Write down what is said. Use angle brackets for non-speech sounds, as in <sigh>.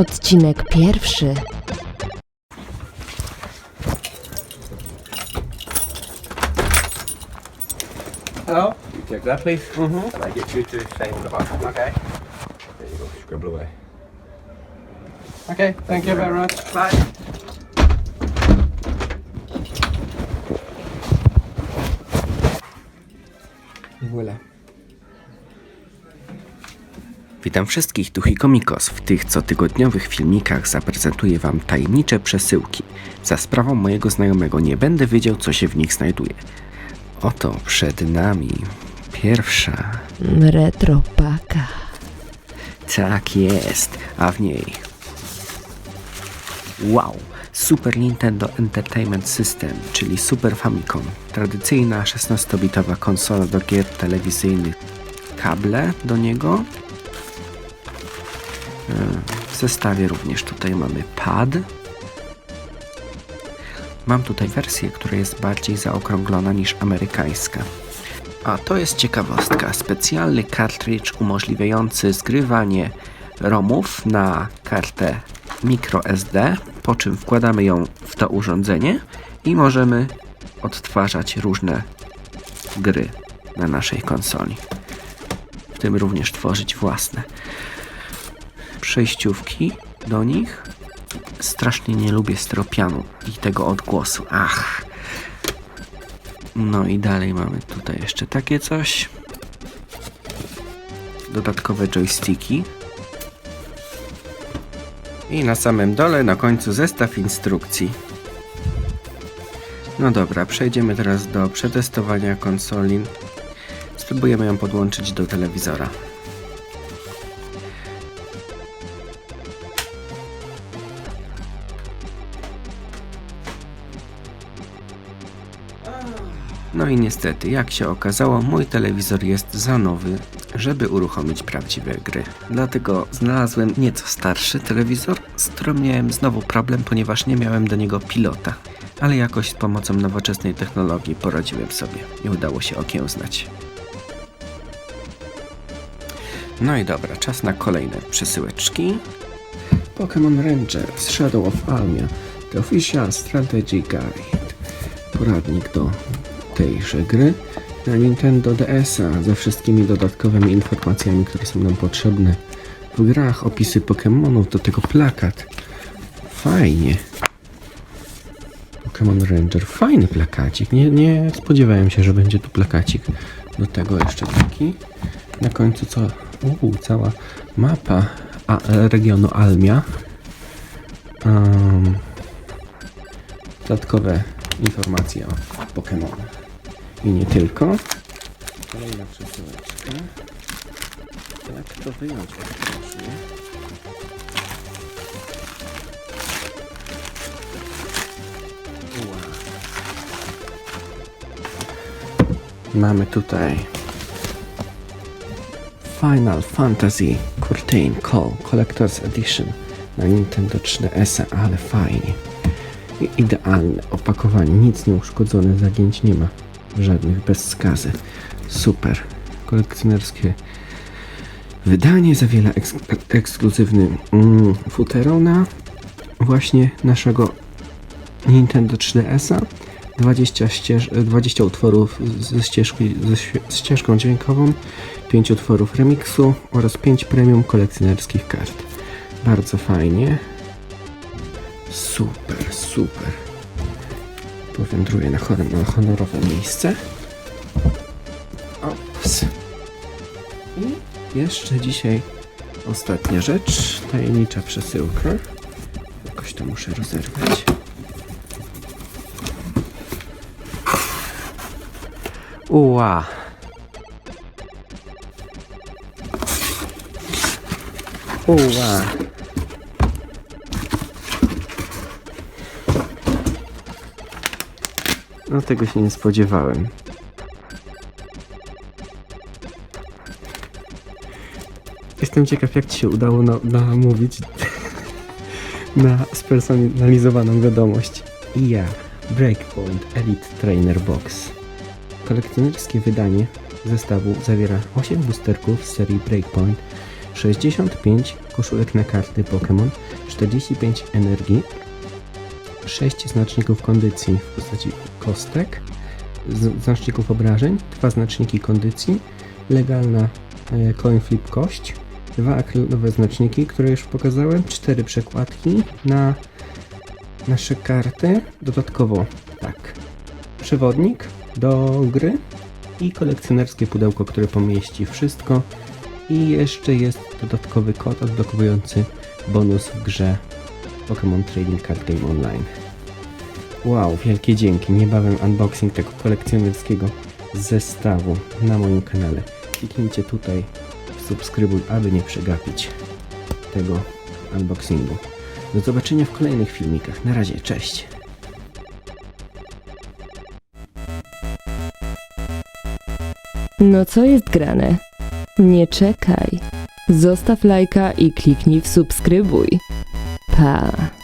Odcinek pierwszy. Hello? You take that, please. Mm-hmm. And I get you to stay in the bottom. Okay. There you go. Scribble away. Okay. Thank you very much. Bye. Voilà. Witam wszystkich, tu Hikomikos. W tych cotygodniowych filmikach zaprezentuję Wam tajemnicze przesyłki. Za sprawą mojego znajomego nie będę wiedział, co się w nich znajduje. Oto przed nami pierwsza. Retropaka. Tak jest, a w niej. Wow! Super Nintendo Entertainment System, czyli Super Famicom. Tradycyjna 16-bitowa konsola do gier telewizyjnych. Kable do niego. W zestawie również tutaj mamy pad. Mam tutaj wersję, która jest bardziej zaokrąglona niż amerykańska. A to jest ciekawostka. Specjalny cartridge umożliwiający zgrywanie ROMów na kartę microSD, po czym wkładamy ją w to urządzenie i możemy odtwarzać różne gry na naszej konsoli. W tym również tworzyć własne przejściówki do nich. Strasznie nie lubię stropianu i tego odgłosu. Ach. No i dalej mamy tutaj jeszcze takie coś. Dodatkowe joysticki. I na samym dole, na końcu zestaw instrukcji. No dobra, przejdziemy teraz do przetestowania konsoli. Spróbujemy ją podłączyć do telewizora. No i niestety, jak się okazało, mój telewizor jest za nowy, żeby uruchomić prawdziwe gry. Dlatego znalazłem nieco starszy telewizor, z którym miałem znowu problem, ponieważ nie miałem do niego pilota. Ale jakoś z pomocą nowoczesnej technologii poradziłem sobie i udało się okiełznać. No i dobra, czas na kolejne przesyłeczki. Pokémon Rangers Shadow of Almia The Official Strategy Guide Poradnik do tejże gry na Nintendo DS-a ze wszystkimi dodatkowymi informacjami, które są nam potrzebne w grach, opisy Pokémonów, do tego plakat. Fajnie. Pokémon Ranger, fajny plakacik. Nie, nie spodziewałem się, że będzie tu plakacik. Do tego jeszcze taki. Na końcu co? Uuu, cała mapa a, regionu Almia. Um, dodatkowe informacje o Pokémonach. I nie tylko. Kolejna przesyłeczka. Jak to wyjąć? Ua. Mamy tutaj Final Fantasy Curtain Call Collector's Edition na Nintendo 3DS, ale fajnie. I idealne opakowanie, nic nie uszkodzone, zagięć nie ma żadnych, bez skazy. Super. Kolekcjonerskie wydanie zawiera eks ekskluzywny mm, futerona właśnie naszego Nintendo 3DS-a. 20, ścież 20 utworów ze, ścieżki, ze ścieżką dźwiękową, 5 utworów remiksu oraz 5 premium kolekcjonerskich kart. Bardzo fajnie. Super, super. Powędruję na, chor- na honorowe miejsce. Ops. I jeszcze dzisiaj ostatnia rzecz. Tajemnicza przesyłka. Jakoś to muszę rozerwać. Uła. Uła. No tego się nie spodziewałem. Jestem ciekaw, jak Ci się udało na- namówić <laughs> na spersonalizowaną wiadomość. I ja, Breakpoint Elite Trainer Box. Kolekcjonerskie wydanie zestawu zawiera 8 boosterków z serii Breakpoint, 65 koszulek na karty Pokémon, 45 energii, 6 znaczników kondycji w postaci kostek, znaczników obrażeń, 2 znaczniki kondycji, legalna e, coin flip kość, dwa akrylowe znaczniki, które już pokazałem, 4 przekładki na nasze karty, dodatkowo tak, przewodnik do gry i kolekcjonerskie pudełko, które pomieści wszystko i jeszcze jest dodatkowy kod odblokowujący bonus w grze Pokémon Trading Card Game Online. Wow, wielkie dzięki. Niebawem unboxing tego kolekcjonerskiego zestawu na moim kanale. Kliknijcie tutaj subskrybuj, aby nie przegapić tego unboxingu. Do zobaczenia w kolejnych filmikach. Na razie, cześć! No co jest grane? Nie czekaj. Zostaw lajka i kliknij w subskrybuj. Pa.